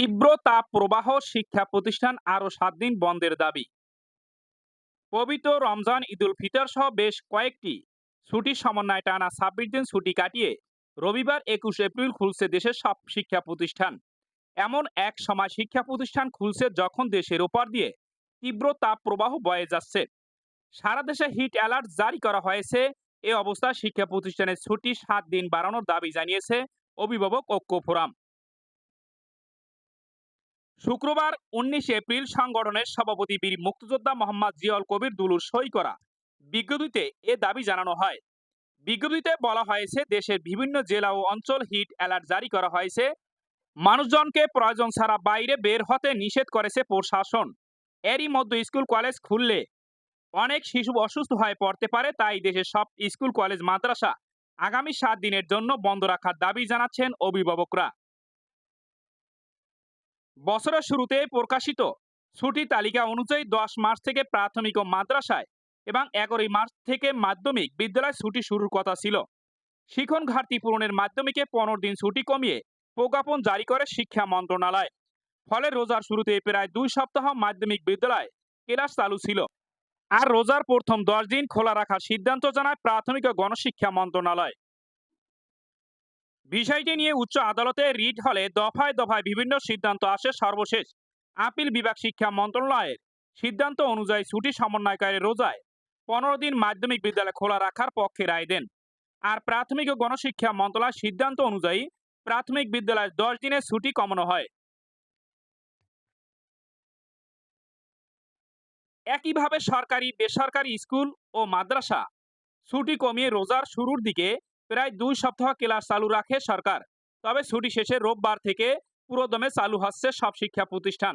তীব্র তাপ প্রবাহ শিক্ষা প্রতিষ্ঠান আরও সাত দিন বন্ধের দাবি। পবিত্র রমজান ঈদুল ফিতর সহ বেশ কয়েকটি ছুটির সমন্বয়ে টানা ছাব্বিশ দিন ছুটি কাটিয়ে রবিবার একুশ এপ্রিল খুলছে দেশের সব শিক্ষা প্রতিষ্ঠান। এমন এক সময় শিক্ষা প্রতিষ্ঠান খুলছে যখন দেশের ওপর দিয়ে তীব্র তাপ প্রবাহ বয়ে যাচ্ছে। সারা দেশে হিট অ্যালার্ট জারি করা হয়েছে। এ অবস্থায় শিক্ষা প্রতিষ্ঠানের ছুটি সাত দিন বাড়ানোর দাবি জানিয়েছে অভিভাবক ঐক্য ফোরাম। শুক্রবার উনিশ এপ্রিল সংগঠনের সভাপতি বীর মুক্তিযোদ্ধা মোহাম্মদ জিয়াউল কবির দুলুর সই করা বিজ্ঞপ্তিতে এ দাবি জানানো হয়। বিজ্ঞপ্তিতে বলা হয়েছে, দেশের বিভিন্ন জেলা ও অঞ্চল হিট অ্যালার্ট জারি করা হয়েছে। মানুষজনকে প্রয়োজন ছাড়া বাইরে বের হতে নিষেধ করেছে প্রশাসন। এরই মধ্যে স্কুল কলেজ খুললে অনেক শিশু অসুস্থ হয়ে পড়তে পারে, তাই দেশের সব স্কুল কলেজ মাদ্রাসা আগামী সাত দিনের জন্য বন্ধ রাখার দাবি জানাচ্ছেন অভিভাবকরা। বছরের শুরুতে প্রকাশিত ছুটি তালিকা অনুযায়ী দশ মার্চ থেকে প্রাথমিক ও মাদ্রাসায় এবং এগারোই মার্চ থেকে মাধ্যমিক বিদ্যালয় ছুটি শুরুর কথা ছিল। শিখন ঘাটতি পূরণের মাধ্যমিকে পনেরো দিন ছুটি কমিয়ে প্রজ্ঞাপন জারি করে শিক্ষা মন্ত্রণালয়। ফলে রোজার শুরুতে প্রায় দুই সপ্তাহ মাধ্যমিক বিদ্যালয় ক্লাস চালু ছিল। আর রোজার প্রথম দশ দিন খোলা রাখার সিদ্ধান্ত জানায় প্রাথমিক ও গণশিক্ষা মন্ত্রণালয়। বিষয়টি নিয়ে উচ্চ আদালতে রিট হলে দফায় দফায় বিভিন্ন সিদ্ধান্ত আসে সর্বশেষ। আপিল বিভাগ শিক্ষা মন্ত্রণালয়ের সিদ্ধান্ত অনুযায়ী ছুটি সমন্বয়কারী রোজায় পনেরো দিন মাধ্যমিক বিদ্যালয় খোলা রাখার পক্ষে রায় দেন। আর প্রাথমিক ও গণশিক্ষা মন্ত্রণালয়ের সিদ্ধান্ত অনুযায়ী প্রাথমিক বিদ্যালয়ে দশ দিনের ছুটি কমানো হয়। একইভাবে সরকারি, বেসরকারি স্কুল ও মাদ্রাসা ছুটি কমিয়ে রোজার শুরুর দিকে প্রায় দুই সপ্তাহ ক্লাস চালু রাখে সরকার। তবে ছুটি শেষে রোববার থেকে পুরোদমে চালু হচ্ছে সব শিক্ষা প্রতিষ্ঠান।